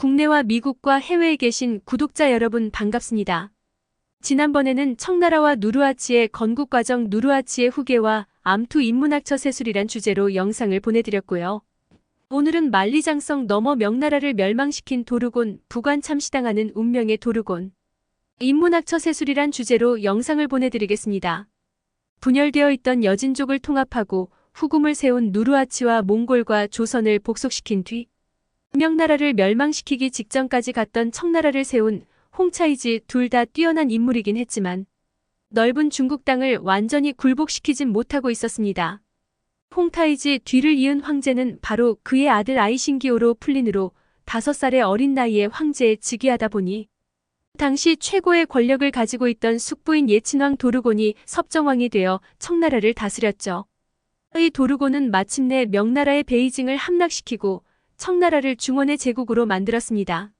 국내와 미국과 해외에 계신 구독자 여러분 반갑습니다. 지난번에는 청나라와 누르하치의 건국과정 누르하치의 후계와 암투 인문학처 세술이란 주제로 영상을 보내드렸고요. 오늘은 만리장성 넘어 명나라를 멸망시킨 도르곤, 부관 참시당하는 운명의 도르곤. 인문학처 세술이란 주제로 영상을 보내드리겠습니다. 분열되어 있던 여진족을 통합하고 후금을 세운 누르하치와 몽골과 조선을 복속시킨 뒤 명나라를 멸망시키기 직전까지 갔던 청나라를 세운 홍차이지 둘 다 뛰어난 인물이긴 했지만 넓은 중국 땅을 완전히 굴복시키진 못하고 있었습니다. 홍타이지 뒤를 이은 황제는 바로 그의 아들 아이신기오로 풀린으로 다섯 살의 어린 나이에 황제에 즉위하다 보니 당시 최고의 권력을 가지고 있던 숙부인 예친왕 도르곤이 섭정왕이 되어 청나라를 다스렸죠. 이 도르곤은 마침내 명나라의 베이징을 함락시키고 청나라를 중원의 제국으로 만들었습니다.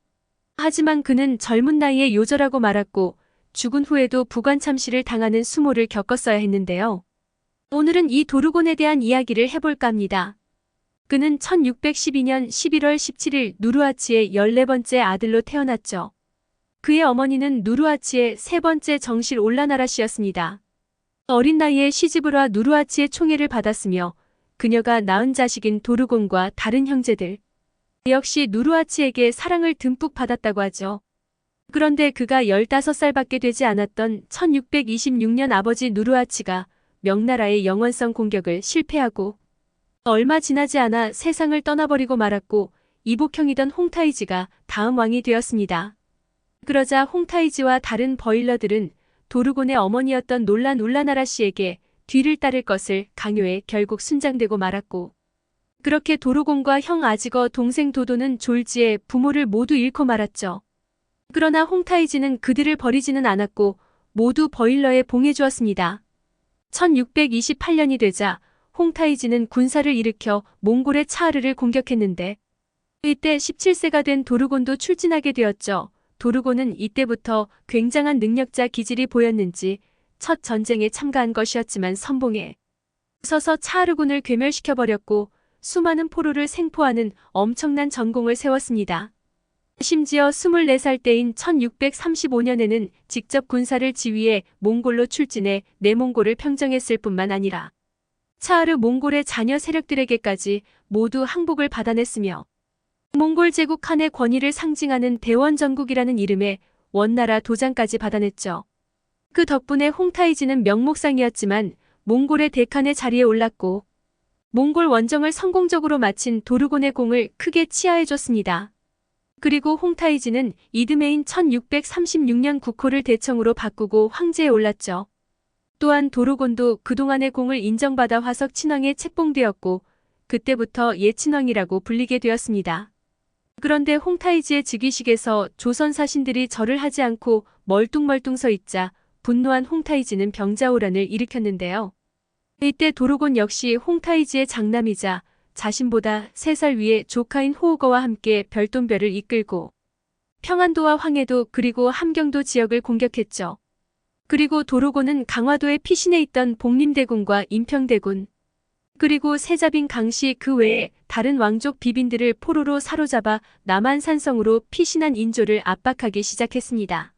하지만 그는 젊은 나이에 요절하고 말았고 죽은 후에도 부관참시를 당하는 수모를 겪었어야 했는데요. 오늘은 이 도르곤에 대한 이야기를 해볼까 합니다. 그는 1612년 11월 17일 누르하치의 14번째 아들로 태어났죠. 그의 어머니는 누르하치의 세 번째 정실 올라나라 씨였습니다. 어린 나이에 시집을 와 누르하치의 총애를 받았으며 그녀가 낳은 자식인 도르곤과 다른 형제들 역시 누르하치에게 사랑을 듬뿍 받았다고 하죠. 그런데 그가 15살밖에 되지 않았던 1626년 아버지 누르하치가 명나라의 영원성 공격을 실패하고 얼마 지나지 않아 세상을 떠나버리고 말았고 이복형이던 홍타이지가 다음 왕이 되었습니다. 그러자 홍타이지와 다른 버일러들은 도르곤의 어머니였던 놀란 울라나라 씨에게 뒤를 따를 것을 강요해 결국 순장되고 말았고 그렇게 도르곤과 형 아지거 동생 도도는 졸지에 부모를 모두 잃고 말았죠. 그러나 홍타이지는 그들을 버리지는 않았고 모두 버일러에 봉해주었습니다. 1628년이 되자 홍타이지는 군사를 일으켜 몽골의 차르를 공격했는데 이때 17세가 된 도르곤도 출진하게 되었죠. 도르곤은 이때부터 굉장한 능력자 기질이 보였는지 첫 전쟁에 참가한 것이었지만 선봉에 서서 차르군을 괴멸시켜버렸고 수많은 포로를 생포하는 엄청난 전공을 세웠습니다. 심지어 24살 때인 1635년에는 직접 군사를 지휘해 몽골로 출진해 내몽골을 평정했을 뿐만 아니라 차르 몽골의 자녀 세력들에게까지 모두 항복을 받아냈으며 몽골 제국 칸의 권위를 상징하는 대원전국이라는 이름의 원나라 도장까지 받아냈죠. 그 덕분에 홍타이지는 명목상이었지만 몽골의 대칸의 자리에 올랐고 몽골 원정을 성공적으로 마친 도르곤의 공을 크게 치하해줬습니다. 그리고 홍타이지는 이듬해인 1636년 국호를 대청으로 바꾸고 황제에 올랐죠. 또한 도르곤도 그동안의 공을 인정받아 화석 친왕에 책봉되었고 그때부터 예친왕이라고 불리게 되었습니다. 그런데 홍타이지의 즉위식에서 조선 사신들이 절을 하지 않고 멀뚱멀뚱 서 있자 분노한 홍타이지는 병자호란을 일으켰는데요. 이때 도르곤 역시 홍타이지의 장남이자 자신보다 3살 위에 조카인 호우거와 함께 별돈별을 이끌고 평안도와 황해도 그리고 함경도 지역을 공격했죠. 그리고 도르곤은 강화도에 피신해 있던 복림대군과 인평대군 그리고 세자빈 강씨 그 외에 다른 왕족 비빈들을 포로로 사로잡아 남한 산성으로 피신한 인조를 압박하기 시작했습니다.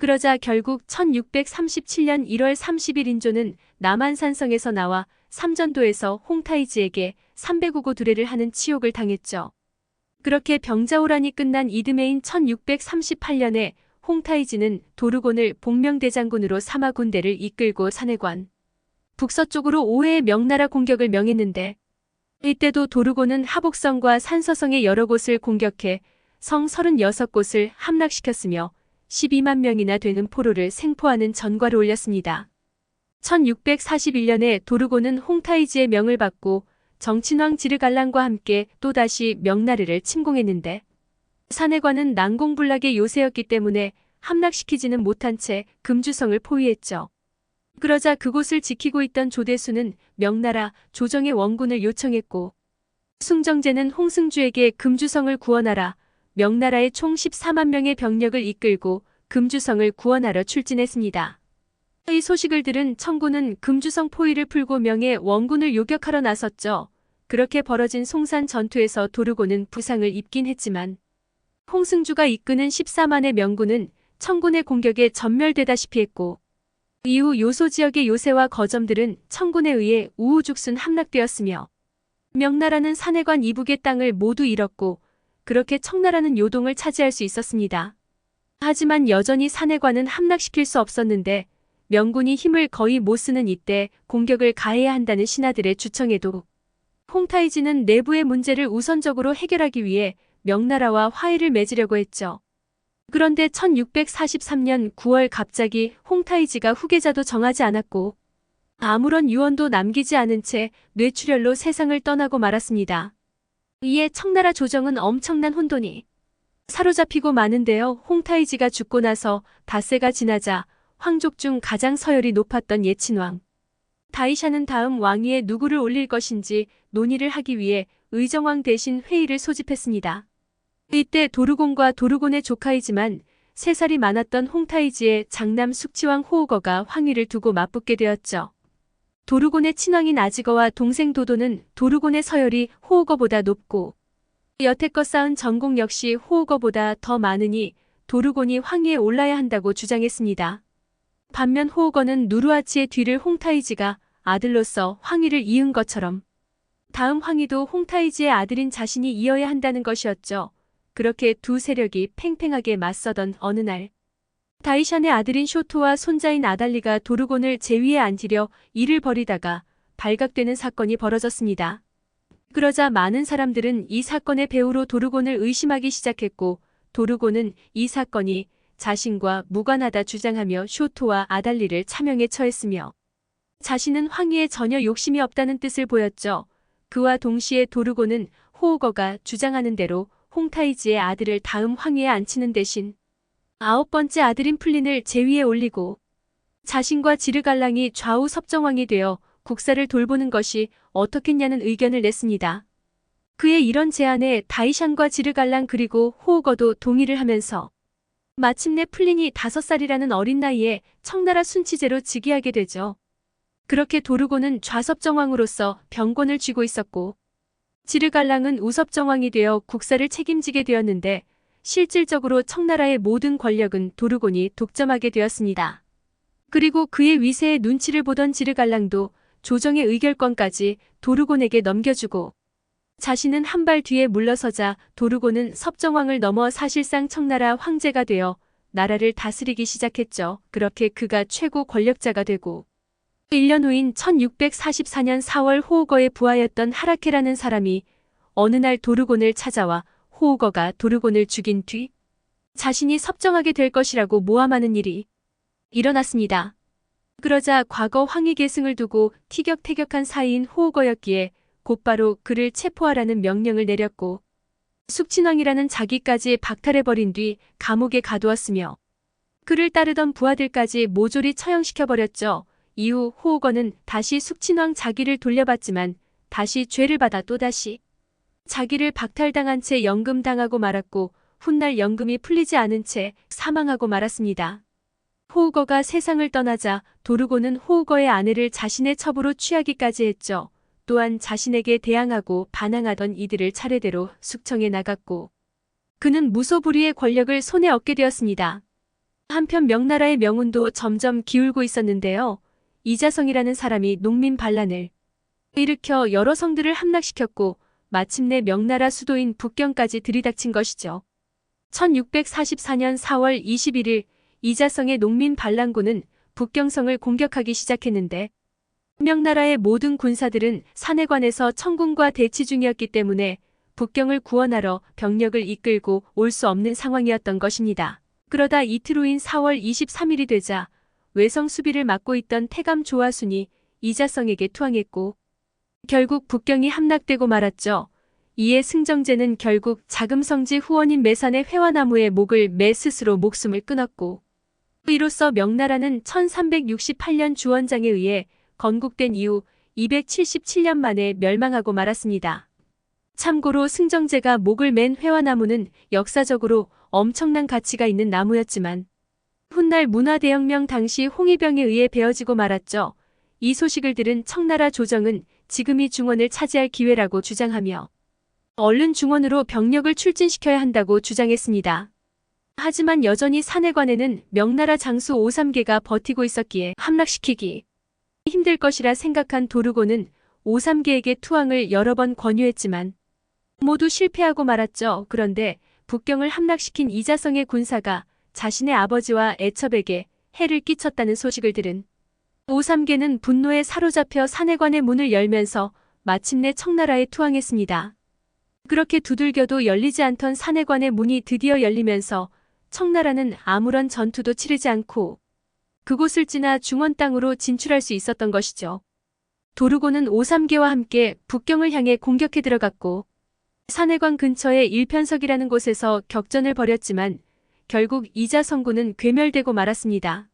그러자 결국 1637년 1월 30일 인조는 남한산성에서 나와 삼전도에서 홍타이지에게 305고 두례를 하는 치욕을 당했죠. 그렇게 병자호란이 끝난 이듬해인 1638년에 홍타이지는 도르곤을 복명대장군으로 삼아 군대를 이끌고 산해관 북서쪽으로 5회의 명나라 공격을 명했는데 이때도 도르곤은 하복성과 산서성의 여러 곳을 공격해 성 36곳을 함락시켰으며 12만 명이나 되는 포로를 생포하는 전과를 올렸습니다. 1641년에 도르곤은 홍타이지의 명을 받고 정친왕 지르갈란과 함께 또다시 명나르를 침공했는데 사내관은 난공불락의 요새였기 때문에 함락시키지는 못한 채 금주성을 포위했죠. 그러자 그곳을 지키고 있던 조대수는 명나라 조정의 원군을 요청했고 숭정제는 홍승주에게 금주성을 구원하라 명나라의 총 14만 명의 병력을 이끌고 금주성을 구원하러 출진했습니다. 이 소식을 들은 청군은 금주성 포위를 풀고 명예 원군을 요격하러 나섰죠. 그렇게 벌어진 송산 전투에서 도르고는 부상을 입긴 했지만 홍승주가 이끄는 14만의 명군은 청군의 공격에 전멸되다시피 했고 이후 요소 지역의 요새와 거점들은 청군에 의해 우후죽순 함락되었으며 명나라는 산해관 이북의 땅을 모두 잃었고 그렇게 청나라는 요동을 차지할 수 있었습니다. 하지만 여전히 산해관은 함락시킬 수 없었는데 명군이 힘을 거의 못 쓰는 이때 공격을 가해야 한다는 신하들의 주청에도 홍타이지는 내부의 문제를 우선적으로 해결하기 위해 명나라와 화해를 맺으려고 했죠. 그런데 1643년 9월 갑자기 홍타이지가 후계자도 정하지 않았고 아무런 유언도 남기지 않은 채 뇌출혈로 세상을 떠나고 말았습니다. 이에 청나라 조정은 엄청난 혼돈이 사로잡히고 마는데요. 홍타이지가 죽고 나서 닷새가 지나자 황족 중 가장 서열이 높았던 예친왕 다이샤는 다음 왕위에 누구를 올릴 것인지 논의를 하기 위해 의정왕 대신 회의를 소집했습니다. 이때 도르곤과 도르곤의 조카이지만 세살이 많았던 홍타이지의 장남 숙치왕 호우거가 황위를 두고 맞붙게 되었죠. 도르곤의 친왕인 아지거와 동생 도도는 도르곤의 서열이 호우거보다 높고 여태껏 쌓은 전공 역시 호우거보다 더 많으니 도르곤이 황위에 올라야 한다고 주장했습니다. 반면 호우거는 누르아치의 뒤를 홍타이지가 아들로서 황위를 이은 것처럼 다음 황위도 홍타이지의 아들인 자신이 이어야 한다는 것이었죠. 그렇게 두 세력이 팽팽하게 맞서던 어느 날 다이샨의 아들인 쇼토와 손자인 아달리가 도르곤을 제위에 앉히려 일을 벌이다가 발각되는 사건이 벌어졌습니다. 그러자 많은 사람들은 이 사건의 배우로 도르곤을 의심하기 시작했고 도르곤은 이 사건이 자신과 무관하다 주장하며 쇼토와 아달리를 차명에 처했으며 자신은 황위에 전혀 욕심이 없다는 뜻을 보였죠. 그와 동시에 도르곤은 호우거가 주장하는 대로 홍타이지의 아들을 다음 황위에 앉히는 대신 아홉 번째 아들인 플린을 제위에 올리고 자신과 지르갈랑이 좌우 섭정왕이 되어 국사를 돌보는 것이 어떻겠냐는 의견을 냈습니다. 그의 이런 제안에 다이샨과 지르갈랑 그리고 호우거도 동의를 하면서 마침내 플린이 다섯 살이라는 어린 나이에 청나라 순치제로 즉위하게 되죠. 그렇게 도르고는 좌섭정왕으로서 병권을 쥐고 있었고 지르갈랑은 우섭정왕이 되어 국사를 책임지게 되었는데 실질적으로 청나라의 모든 권력은 도르곤이 독점하게 되었습니다. 그리고 그의 위세의 눈치를 보던 지르갈랑도 조정의 의결권까지 도르곤에게 넘겨주고 자신은 한 발 뒤에 물러서자 도르곤은 섭정왕을 넘어 사실상 청나라 황제가 되어 나라를 다스리기 시작했죠. 그렇게 그가 최고 권력자가 되고 1년 후인 1644년 4월 호우거의 부하였던 하라케라는 사람이 어느 날 도르곤을 찾아와 호우거가 도르곤을 죽인 뒤 자신이 섭정하게 될 것이라고 모함하는 일이 일어났습니다. 그러자 과거 황희 계승을 두고 티격태격한 사이인 호우거였기에 곧바로 그를 체포하라는 명령을 내렸고 숙친왕이라는 자기까지 박탈해버린 뒤 감옥에 가두었으며 그를 따르던 부하들까지 모조리 처형시켜버렸죠. 이후 호우거는 다시 숙친왕 자기를 돌려받지만 다시 죄를 받아 또다시 자기를 박탈당한 채 연금당하고 말았고 훗날 연금이 풀리지 않은 채 사망하고 말았습니다. 호우거가 세상을 떠나자 도르고는 호우거의 아내를 자신의 첩으로 취하기까지 했죠. 또한 자신에게 대항하고 반항하던 이들을 차례대로 숙청해 나갔고 그는 무소불위의 권력을 손에 얻게 되었습니다. 한편 명나라의 명운도 점점 기울고 있었는데요. 이자성이라는 사람이 농민 반란을 일으켜 여러 성들을 함락시켰고 마침내 명나라 수도인 북경까지 들이닥친 것이죠. 1644년 4월 21일 이자성의 농민 반란군은 북경성을 공격하기 시작했는데 명나라의 모든 군사들은 산해관에서 청군과 대치 중이었기 때문에 북경을 구원하러 병력을 이끌고 올 수 없는 상황이었던 것입니다. 그러다 이틀 후인 4월 23일이 되자 외성 수비를 맡고 있던 태감 조화순이 이자성에게 투항했고 결국 북경이 함락되고 말았죠. 이에 승정제는 결국 자금성지 후원인 매산의 회화나무의 목을 매 스스로 목숨을 끊었고 이로써 명나라는 1368년 주원장에 의해 건국된 이후 277년 만에 멸망하고 말았습니다. 참고로 승정제가 목을 맨 회화나무는 역사적으로 엄청난 가치가 있는 나무였지만 훗날 문화대혁명 당시 홍위병에 의해 베어지고 말았죠. 이 소식을 들은 청나라 조정은 지금이 중원을 차지할 기회라고 주장하며 얼른 중원으로 병력을 출진시켜야 한다고 주장했습니다. 하지만 여전히 사내관에는 명나라 장수 오삼계가 버티고 있었기에 함락시키기 힘들 것이라 생각한 도르고는 오삼계에게 투항을 여러 번 권유했지만 모두 실패하고 말았죠. 그런데 북경을 함락시킨 이자성의 군사가 자신의 아버지와 애첩에게 해를 끼쳤다는 소식을 들은 오삼계는 분노에 사로잡혀 사내관의 문을 열면서 마침내 청나라에 투항했습니다. 그렇게 두들겨도 열리지 않던 사내관의 문이 드디어 열리면서 청나라는 아무런 전투도 치르지 않고 그곳을 지나 중원 땅으로 진출할 수 있었던 것이죠. 도르고는 오삼계와 함께 북경을 향해 공격해 들어갔고 사내관 근처의 일편석이라는 곳에서 격전을 벌였지만 결국 이자성군은 괴멸되고 말았습니다.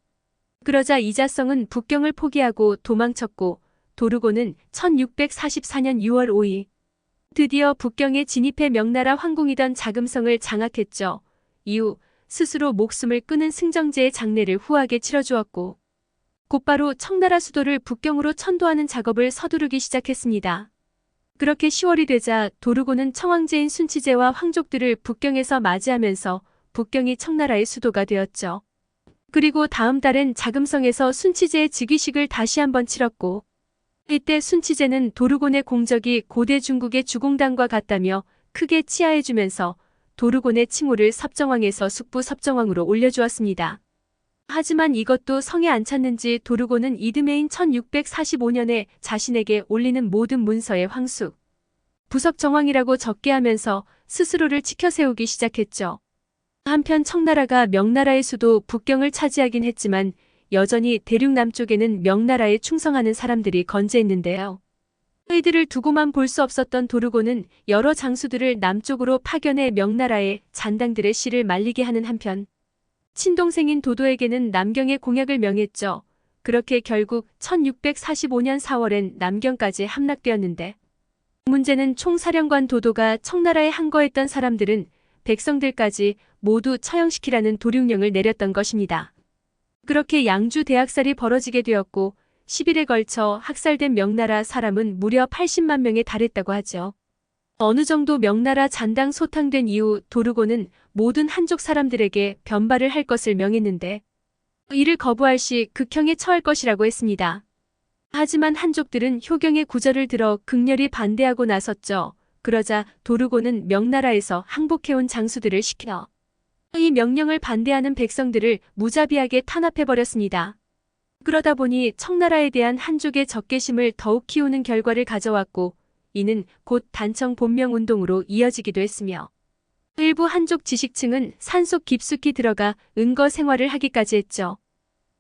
그러자 이자성은 북경을 포기하고 도망쳤고 도르고는 1644년 6월 5일 드디어 북경에 진입해 명나라 황궁이던 자금성을 장악했죠. 이후 스스로 목숨을 끊은 승정제의 장례를 후하게 치러주었고 곧바로 청나라 수도를 북경으로 천도하는 작업을 서두르기 시작했습니다. 그렇게 10월이 되자 도르고는 청황제인 순치제와 황족들을 북경에서 맞이하면서 북경이 청나라의 수도가 되었죠. 그리고 다음 달엔 자금성에서 순치제의 즉위식을 다시 한번 치렀고 이때 순치제는 도르곤의 공적이 고대 중국의 주공당과 같다며 크게 치하해주면서 도르곤의 칭호를 섭정왕에서 숙부 섭정왕으로 올려주었습니다. 하지만 이것도 성에 안 찼는지 도르곤은 이듬해인 1645년에 자신에게 올리는 모든 문서에 황숙, 부석정왕이라고 적게 하면서 스스로를 치켜세우기 시작했죠. 한편 청나라가 명나라의 수도 북경을 차지하긴 했지만 여전히 대륙 남쪽에는 명나라에 충성하는 사람들이 건재했는데요. 이들을 두고만 볼 수 없었던 도르고는 여러 장수들을 남쪽으로 파견해 명나라의 잔당들의 씨를 말리게 하는 한편 친동생인 도도에게는 남경의 공약을 명했죠. 그렇게 결국 1645년 4월엔 남경까지 함락되었는데 문제는 총사령관 도도가 청나라에 항거했던 사람들은 백성들까지 모두 처형시키라는 도륙령을 내렸던 것입니다. 그렇게 양주 대학살이 벌어지게 되었고 10일에 걸쳐 학살된 명나라 사람은 무려 80만 명에 달했다고 하죠. 어느 정도 명나라 잔당 소탕된 이후 도르고는 모든 한족 사람들에게 변발을 할 것을 명했는데 이를 거부할 시 극형에 처할 것이라고 했습니다. 하지만 한족들은 효경의 구절을 들어 극렬히 반대하고 나섰죠. 그러자 도르고는 명나라에서 항복해온 장수들을 시켜 이 명령을 반대하는 백성들을 무자비하게 탄압해버렸습니다. 그러다 보니 청나라에 대한 한족의 적개심을 더욱 키우는 결과를 가져왔고 이는 곧 단청 본명 운동으로 이어지기도 했으며 일부 한족 지식층은 산속 깊숙이 들어가 은거 생활을 하기까지 했죠.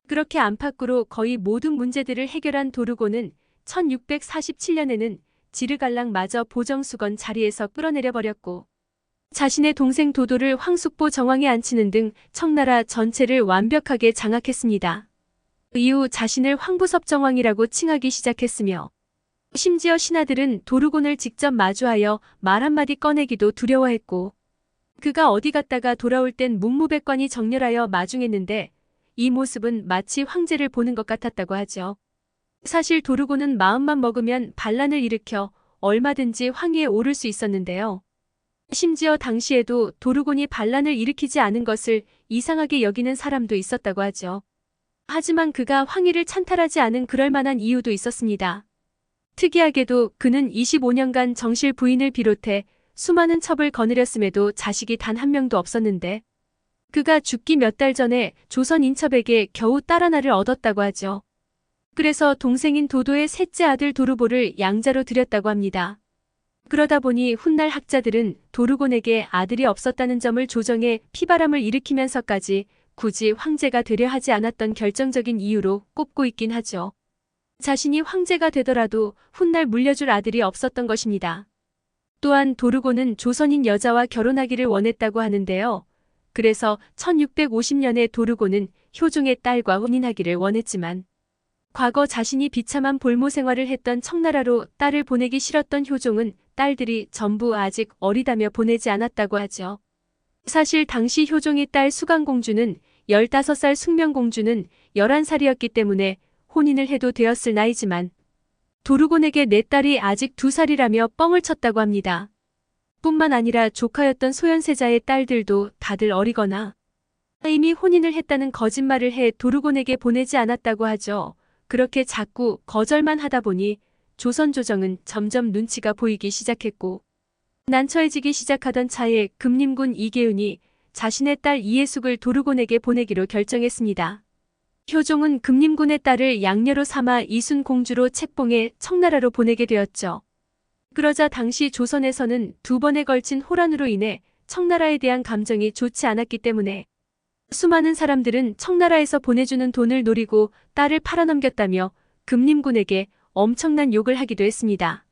그렇게 안팎으로 거의 모든 문제들을 해결한 도르고는 1647년에는 지르갈랑마저 보정수건 자리에서 끌어내려 버렸고 자신의 동생 도도를 황숙보 정왕에 앉히는 등 청나라 전체를 완벽하게 장악했습니다. 이후 자신을 황부섭 정왕이라고 칭하기 시작했으며 심지어 신하들은 도르곤을 직접 마주하여 말 한마디 꺼내기도 두려워했고 그가 어디 갔다가 돌아올 땐 묵무백관이 정렬하여 마중했는데 이 모습은 마치 황제를 보는 것 같았다고 하죠. 사실 도르고는 마음만 먹으면 반란을 일으켜 얼마든지 황위에 오를 수 있었는데요. 심지어 당시에도 도르곤이 반란을 일으키지 않은 것을 이상하게 여기는 사람도 있었다고 하죠. 하지만 그가 황위를 찬탈하지 않은 그럴 만한 이유도 있었습니다. 특이하게도 그는 25년간 정실 부인을 비롯해 수많은 첩을 거느렸음에도 자식이 단 한 명도 없었는데 그가 죽기 몇 달 전에 조선 인첩에게 겨우 딸 하나를 얻었다고 하죠. 그래서 동생인 도도의 셋째 아들 도르보를 양자로 들였다고 합니다. 그러다 보니 훗날 학자들은 도르곤에게 아들이 없었다는 점을 조정해 피바람을 일으키면서까지 굳이 황제가 되려 하지 않았던 결정적인 이유로 꼽고 있긴 하죠. 자신이 황제가 되더라도 훗날 물려줄 아들이 없었던 것입니다. 또한 도르고는 조선인 여자와 결혼하기를 원했다고 하는데요. 그래서 1650년에 도르고는 효종의 딸과 혼인하기를 원했지만 과거 자신이 비참한 볼모 생활을 했던 청나라로 딸을 보내기 싫었던 효종은 딸들이 전부 아직 어리다며 보내지 않았다고 하죠. 사실 당시 효종의 딸 수강공주는 15살 숙명공주는 11살이었기 때문에 혼인을 해도 되었을 나이지만 도르곤에게 내 딸이 아직 2살이라며 뻥을 쳤다고 합니다. 뿐만 아니라 조카였던 소현세자의 딸들도 다들 어리거나 이미 혼인을 했다는 거짓말을 해 도르곤에게 보내지 않았다고 하죠. 그렇게 자꾸 거절만 하다 보니 조선 조정은 점점 눈치가 보이기 시작했고 난처해지기 시작하던 차에 금림군 이계은이 자신의 딸 이예숙을 도르곤에게 보내기로 결정했습니다. 효종은 금림군의 딸을 양녀로 삼아 이순 공주로 책봉해 청나라로 보내게 되었죠. 그러자 당시 조선에서는 두 번에 걸친 호란으로 인해 청나라에 대한 감정이 좋지 않았기 때문에 수많은 사람들은 청나라에서 보내주는 돈을 노리고 딸을 팔아넘겼다며 금림군에게 엄청난 욕을 하기도 했습니다.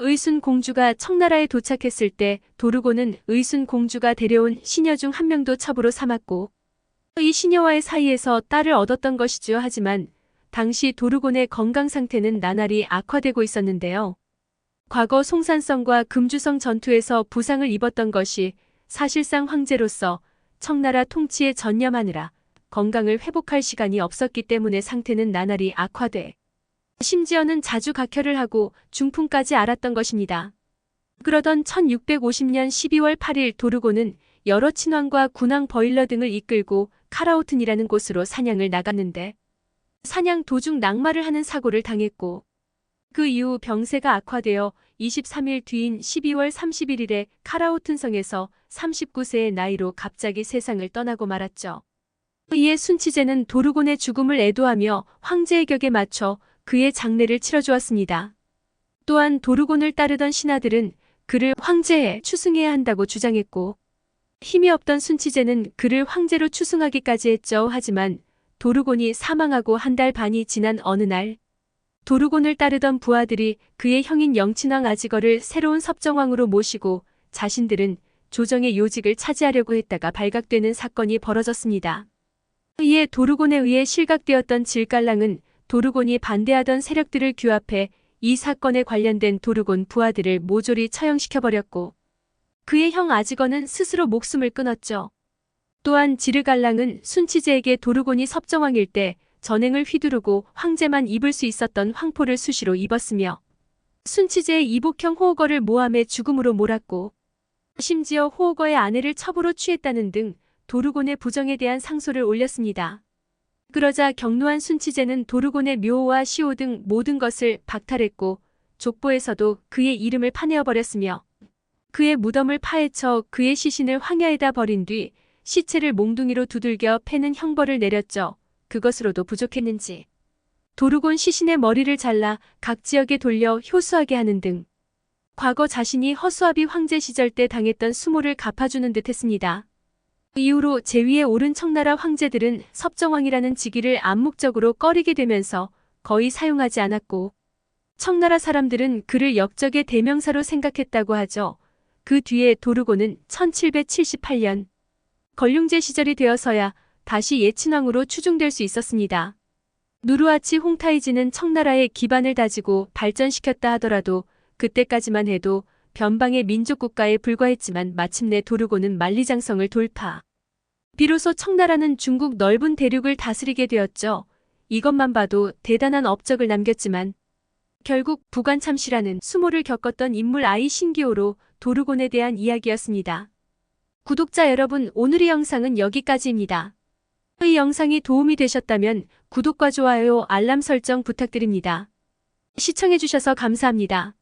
의순 공주가 청나라에 도착했을 때 도르고는 의순 공주가 데려온 시녀 중 한 명도 첩으로 삼았고 이 시녀와의 사이에서 딸을 얻었던 것이죠. 하지만 당시 도르곤의 건강 상태는 나날이 악화되고 있었는데요. 과거 송산성과 금주성 전투에서 부상을 입었던 것이 사실상 황제로서 청나라 통치에 전념하느라 건강을 회복할 시간이 없었기 때문에 상태는 나날이 악화돼 심지어는 자주 각혈을 하고 중풍까지 앓았던 것입니다. 그러던 1650년 12월 8일 도르고는 여러 친왕과 군왕 버일러 등을 이끌고 카라우튼이라는 곳으로 사냥을 나갔는데 사냥 도중 낙마를 하는 사고를 당했고 그 이후 병세가 악화되어 23일 뒤인 12월 31일에 카라우튼 성에서 39세의 나이로 갑자기 세상을 떠나고 말았죠. 이에 순치제는 도르곤의 죽음을 애도하며 황제의 격에 맞춰 그의 장례를 치러주었습니다. 또한 도르곤을 따르던 신하들은 그를 황제에 추승해야 한다고 주장했고 힘이 없던 순치제는 그를 황제로 추승하기까지 했죠. 하지만 도르곤이 사망하고 한 달 반이 지난 어느 날 도르곤을 따르던 부하들이 그의 형인 영친왕 아지거를 새로운 섭정왕으로 모시고 자신들은 조정의 요직을 차지하려고 했다가 발각되는 사건이 벌어졌습니다. 이에 도르곤에 의해 실각되었던 질깔랑은 도르곤이 반대하던 세력들을 규합해 이 사건에 관련된 도르곤 부하들을 모조리 처형시켜버렸고 그의 형 아지거는 스스로 목숨을 끊었죠. 또한 지르갈랑은 순치제에게 도르곤이 섭정왕일 때 전행을 휘두르고 황제만 입을 수 있었던 황포를 수시로 입었으며 순치제의 이복형 호거를 모함해 죽음으로 몰았고 심지어 호거의 아내를 첩으로 취했다는 등 도르곤의 부정에 대한 상소를 올렸습니다. 그러자 경노한 순치제는 도르곤의 묘와 시호 등 모든 것을 박탈했고 족보에서도 그의 이름을 파내어 버렸으며 그의 무덤을 파헤쳐 그의 시신을 황야에다 버린 뒤 시체를 몽둥이로 두들겨 패는 형벌을 내렸죠. 그것으로도 부족했는지. 도르곤 시신의 머리를 잘라 각 지역에 돌려 효수하게 하는 등 과거 자신이 허수아비 황제 시절 때 당했던 수모를 갚아주는 듯 했습니다. 이후로 제위에 오른 청나라 황제들은 섭정왕이라는 직위를 암묵적으로 꺼리게 되면서 거의 사용하지 않았고 청나라 사람들은 그를 역적의 대명사로 생각했다고 하죠. 그 뒤에 도르고는 1778년 걸륭제 시절이 되어서야 다시 예친왕으로 추중될 수 있었습니다. 누르하치 홍타이지는 청나라의 기반을 다지고 발전시켰다 하더라도 그때까지만 해도 변방의 민족국가에 불과했지만 마침내 도르고는 만리장성을 돌파. 비로소 청나라는 중국 넓은 대륙을 다스리게 되었죠. 이것만 봐도 대단한 업적을 남겼지만 결국 부관참시라는 수모를 겪었던 인물 아이 신기호로 도르곤에 대한 이야기였습니다. 구독자 여러분 오늘의 영상은 여기까지입니다. 이 영상이 도움이 되셨다면 구독과 좋아요 알람 설정 부탁드립니다. 시청해주셔서 감사합니다.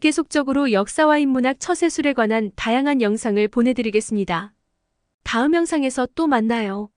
계속적으로 역사와 인문학 처세술에 관한 다양한 영상을 보내드리겠습니다. 다음 영상에서 또 만나요.